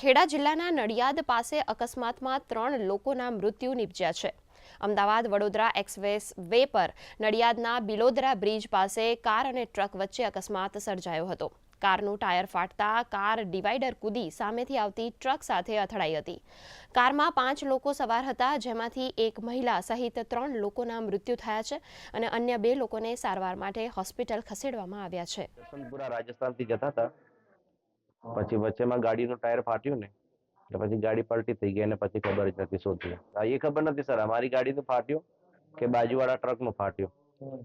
ખેડા જિલ્લાના નડિયાદ પાસે અકસ્માતમાં ત્રણ લોકોના મૃત્યુ નિપજ્યા છે. અમદાવાદ વડોદરા એક્સપ્રેસ વે પર નડિયાદના બિલોદરા બ્રિજ પાસે કાર અને ટ્રક વચ્ચે અકસ્માત સર્જાયો હતો. કારનું ટાયર ફાટતા કાર ડિવાઈડર કૂદી સામેથી આવતી ટ્રક સાથે અથડાઈ હતી. કારમાં પાંચ લોકો સવાર હતા, જેમાંથી એક મહિલા સહિત ત્રણ લોકોના મૃત્યુ થયા છે અને અન્ય બે લોકોને સારવાર માટે હોસ્પિટલ ખસેડવામાં આવ્યા છે. પછી વચ્ચેમાં ગાડીનું ટાયર ફાટ્યું ને એટલે પછી ગાડી પલટી થઈ ગઈ અને પછી ખબર જ નથી શોધી એ ખબર નથી સર. અમારી ગાડીનું ફાટ્યું કે બાજુવાળા ટ્રકનું ફાટ્યું?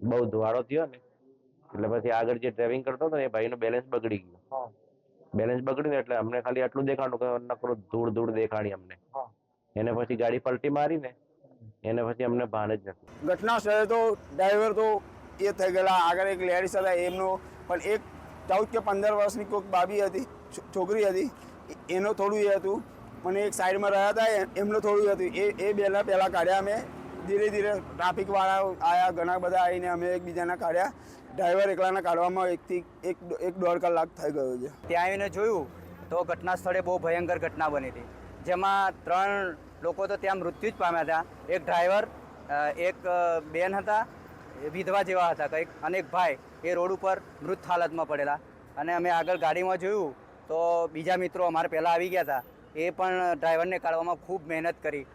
બહુ ધુવાળો થયો ને એટલે પછી આગળ જે ડ્રાઇવિંગ કરતો હતો ને એ ભાઈનું બેલેન્સ બગડી ગયું. બેલેન્સ બગડ્યું એટલે અમને ખાલી આટલું દેખાણું કે નકરો ધૂળ ધૂળ દેખાણી અમને. એને પછી ગાડી પલટી મારી ને એને પછી અમને ભાન જ નથી. ઘટના સ્થળે તો ડ્રાઈવર તો એ થઈ ગયેલા. આગળ એક લેડીસ હતા એમનો પણ એક ચૌદ કે પંદર વર્ષની કોઈક બાબી હતી છોકરી હતી એનું થોડું એ હતું. મને એક સાઈડમાં રહ્યા હતા એમનું થોડું હતું. એ એ બેલા પહેલાં કાઢ્યા અમે. ધીરે ધીરે ટ્રાફિકવાળા આવ્યા ઘણા બધા આવીને અમે એકબીજાના કાઢ્યા. ડ્રાઈવર એકલાના કાઢવામાં એકથી એક એક દોઢ કલાક થઈ ગયો છે. ત્યાં આવીને જોયું તો ઘટના સ્થળે બહુ ભયંકર ઘટના બની હતી. જેમાં ત્રણ લોકો તો ત્યાં મૃત્યુ જ પામ્યા હતા. એક ડ્રાઈવર એક બેન હતા. વિધવા જેવા હતા કંઈક. અને એક ભાઈ એ રોડ ઉપર મૃત હાલતમાં પડેલા. અને અમે આગળ ગાડીમાં જોયું તો બીજા મિત્રો અમારે પહેલાં આવી ગયા હતા. એ પણ ડ્રાઈવરને કાઢવામાં ખૂબ મહેનત કરી.